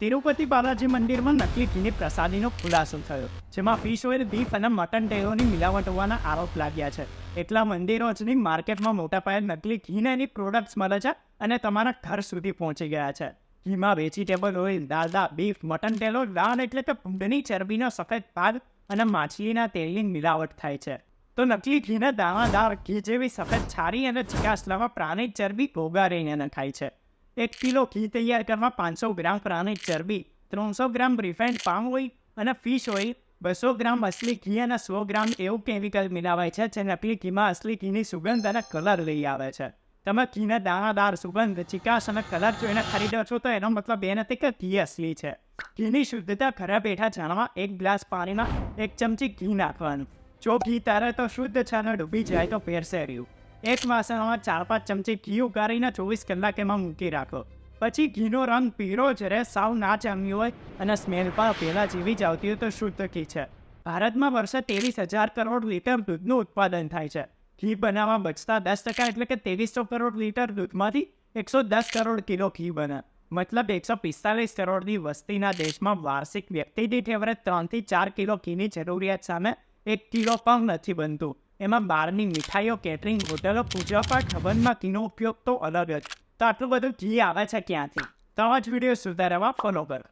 તિરુપતિ બાલાજી મંદિરમાં નકલી ઘીની પ્રસાદીનો ખુલાસો થયો, જેમાં ફિશ ઓઇલ બીફ અને મટન ટેરોની મિલાવટ હોવાના આરોપ લાગ્યા છે. એટલા મંદિરો જ નહીં માર્કેટમાં મોટા પાયે નકલી ઘીને એની પ્રોડક્ટ્સ મળે છે અને તમારા ઘર સુધી પહોંચી ગયા છે. ઘીમાં વેજીટેબલ ઓઇલ દાદા બીફ મટન તેલો દાળ એટલે કે ભૂંડની ચરબીનો સફેદ ભાગ અને માછલીના તેલની મિલાવટ થાય છે. તો નકલી ઘીને દાણાદાર ઘી જેવી સફેદ છારી અને ચિકાસલામાં પ્રાણી ચરબી ભોગારીને નખાય છે. એક કિલો ઘી તૈયાર કરવા પાંચસો ગ્રામ પ્રાણી ચરબી, ત્રણસો ગ્રામ રિફાઇન્ડ પામ ઓઇલ અને ફિશ ઓઇલ બસો ગ્રામ અસલી ઘી અને સો ગ્રામ એવું કેમિકલ મિલાવાય છે જે નકલી ઘીમાં અસલી ઘીની સુગંધ અને કલર લઈ આવે છે. તમે ઘીને દાણાદાર સુગંધ, ચિકાસ અને કલર જોઈને ખરીદો છો તો એનો મતલબ એ નથી કે ઘી અસલી છે. ઘીની શુદ્ધતા ઘરે બેઠા જાણવા એક ગ્લાસ પાણીમાં એક ચમચી ઘી નાખવાનું. જો ઘી તારે તો શુદ્ધ છાને ડૂબી જાય તો પહેરશે રહ્યું. એક વાસણમાં ચાર પાંચ ચમચી ઘી ઉગાડીને ચોવીસ કલાક એમાં મૂકી રાખો. પછી ઘીનો રંગ પીળો જ રહે, સાવ ના જામ્યું હોય અને સ્મેલ પણ પહેલાં જેવી જ આવતી હોય તો શુદ્ધ ઘી છે. ભારતમાં વર્ષે ત્રેવીસ હજાર કરોડ લીટર દૂધનું ઉત્પાદન થાય છે. ઘી બનાવવા બચતા દસ ટકા એટલે કે ત્રેવીસો કરોડ લીટર દૂધમાંથી એકસો દસ કરોડ કિલો ઘી બને. મતલબ એકસો પિસ્તાલીસ કરોડની વસ્તીના દેશમાં વાર્ષિક વ્યક્તિ દીઠ એવરેજ ત્રણથી ચાર કિલો ઘીની જરૂરિયાત સામે એક કિલો પણ નથી બનતું. એમાં બહારની મીઠાઈઓ કેટરિંગ હોટલો પૂજાપાઠ હવનમાં ઘીનો ઉપયોગ તો અલગ જ. તો આટલું બધું ઘી આવે છે ક્યાંથી? તો જ વીડિયો સુધારવા ફોલો કરો.